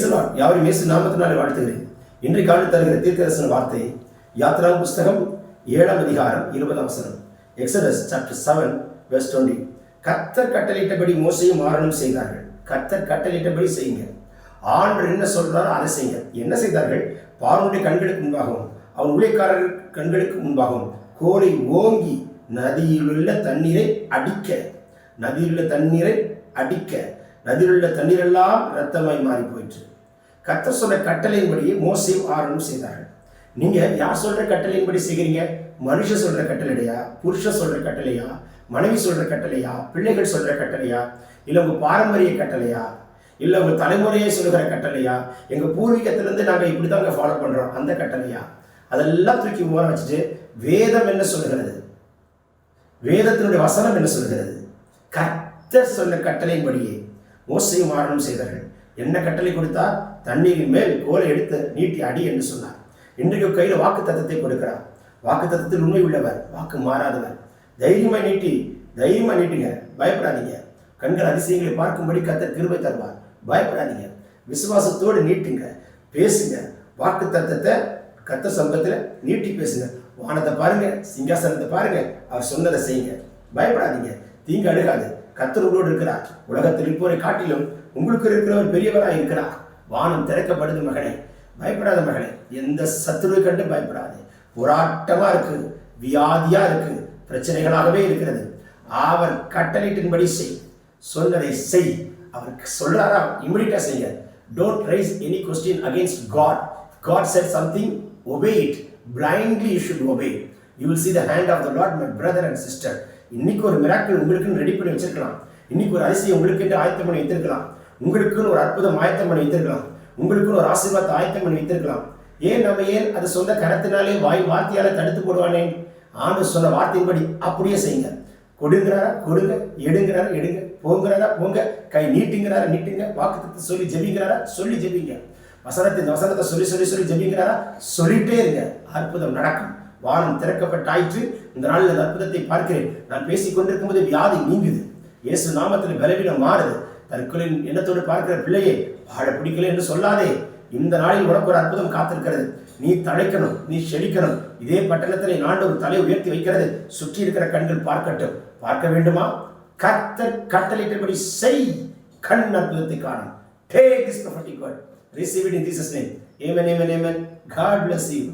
பிரைசலா யாரும் இயேசு நாமத்தினாலே வாழ்த்துகிறேன். இன்று காலை தருகிற தீர்க்கதரிசன வார்த்தை யாத்ரா புஸ்தகம் ஏழாம் அதிகாரம் இருபதாம் வசனம். Exodus chapter seven verse twenty கத்தர் கட்டளையிட்டபடி மோசையும் ஆரணும் செய்தார்கள். கத்தர் கட்டளையிட்டபடி செய்யுங்க. ஆண்டவர் என்ன சொல்றாரோ அதை செய்யுங்க. என்ன செய்தார்கள்? பார்வனுடைய கண்களுக்கு முன்பாகவும் அவன் ஊழியக்காரர் கண்களுக்கு முன்பாகவும் கோலை ஓங்கி நதியிலுள்ள தண்ணீரை அடிக்க நதியிலுள்ள தண்ணீரை அடிக்க நதியிலுள்ள தண்ணீரெல்லாம் ரத்தமாய் மாறி போயிற்று கத்த சொன்ன கட்டளையின்படி மோசையும் ஆரணும் செய்தார்கள். நீங்க யார் சொல்ற கட்டளையின்படி செய்கிறீங்க? மனுஷன் சொல்ற கட்டளையா புருஷன் சொல்ற கட்டளையா? மனைவி சொல்ற கட்டளையா? பிள்ளைகள் சொல்ற கட்டளையா? இல்ல உங்க பாரம்பரிய கட்டளையா? இல்ல உங்க தலைமுறையை சொல்லுகிற கட்டளையா? எங்க பூர்வீகத்திலிருந்து நாங்க இப்படிதாங்க ஃபாலோ பண்றோம். அந்த கட்டளையா? அதெல்லாம் தூக்கி ஓர வச்சுட்டு வேதம் என்ன சொல்லுகிறது? வேதத்தினுடைய வசனம் என்ன சொல்கிறது கர்த்தர் சொன்ன கட்டளையின்படியே மோசையும் மாறணும் செய்தார்கள். என்ன கட்டளை கொடுத்தார் தண்ணீரின் மேல் கோலை எடுத்து நீட்டி அடி என்று சொன்னார். இன்றைக்கு கையில் வாக்கு தத்தத்தை கொடுக்கிறார். வாக்கு தத்தத்தில் உண்மை உள்ளவர் வாக்கு மாறாதவர். தைரியமாக நீட்டி தைரியமாக நீட்டுங்க. பயப்படாதீங்க. கண்கள் அதிசயங்களை பார்க்கும்படி கத்தர் கிருபை தருவார். பயப்படாதீங்க. விசுவாசத்தோடு நீட்டுங்க. பேசுங்க. வாக்கு தத்தத்தை கத்த சம்பத்தில் நீட்டி பேசுங்க. வானத்தை பாருங்க. சிங்காசனத்தை பாருங்க. அவர் சொன்னதை செய்யுங்க. பயப்படாதீங்க. தீங்கு அழுகாது கத்தர் உங்களோடு இருக்கிறார். உலகத்தில் இருப்போரை காட்டிலும் உங்களுக்கு இருக்கிறவர் பெரியவராக இருக்கிறார். வானம் திறக்கப்படுது மகனே பயப்படாத மகனே எந்த சத்துருவை கண்டு பயப்படாது. போராட்டமாக இருக்கு. வியாதியாக இருக்கு. பிரச்சனைகளாகவே இருக்கிறது. அவர் கட்டளையிட்டின்படி செய். சொன்னதை செய். அவர் சொல்றாரா? இமிடியா செய்ய don't raise any question against God God said something obey it blindly you should you you will see the hand of the lord my brother and இன்னைக்கு ஒரு மிராக்கள் உங்களுக்குன்னு ரெடி பண்ணி வச்சிருக்கலாம். இன்னைக்கு ஒரு அரிசியை உங்களுக்கு ஆயத்தம் பண்ணி வைத்திருக்கலாம். உங்களுக்குன்னு ஒரு அற்புதம் ஆயத்தம் பண்ணி வைத்திருக்கலாம். உங்களுக்குன்னு ஒரு ஆசீர்வாதத்தை ஆயத்தம் பண்ணி வைத்திருக்கலாம். ஏன் நம்ம ஏன் அது சொந்த கரத்தினாலே வாய் வார்த்தையால தடுத்து போடுவானே? ஆண்டு சொன்ன வார்த்தையின்படி அப்படியே செய்யுங்க. கொடுங்கிறாரா? கொடுங்க. எடுங்கிறாரா? எடுங்க. போங்கிறாரா? போங்க. கை நீட்டுங்கிறாரா? நீட்டுங்க. வாக்குத்தத்தை சொல்லி ஜெபிங்கிறாரா? சொல்லி ஜெபிங்க. வசனத்தின் வசனத்தை சொல்லி சொல்லி சொல்லி ஜெபிக்கிறாரா சொல்லிட்டே இருங்க. அற்புதம் நடக்கும். வானம் திறக்கப்பட்டாயிற்று. இந்த நாளில் அந்த அற்புதத்தை பார்க்கிறேன். நான் பேசிக்கொண்டிருக்கும் போது வியாதி நீங்குது. இயேசு நாமத்தில் பலவீனம் மாறுது. தற்கொலின் எண்ணத்தோடு பார்க்கிற பிள்ளையே வாழ பிடிக்கல என்று சொல்லாதே. இந்த நாளில் உனக்கு ஒரு அற்புதம் காத்திருக்கிறது. நீ தழைக்கணும் நீ செழிக்கணும். இதே பட்டணத்தில் நாண்டு ஒரு தலை உயர்த்தி வைக்கிறது. சுற்றி இருக்கிற கண்கள் பார்க்கட்டும். பார்க்க வேண்டுமா? கத்த கட்டளையிட்டபடி செய். கண் அற்புதத்தை காணும். Take this prophetic word. Receive it in Jesus' name. Amen, amen, amen. God bless you.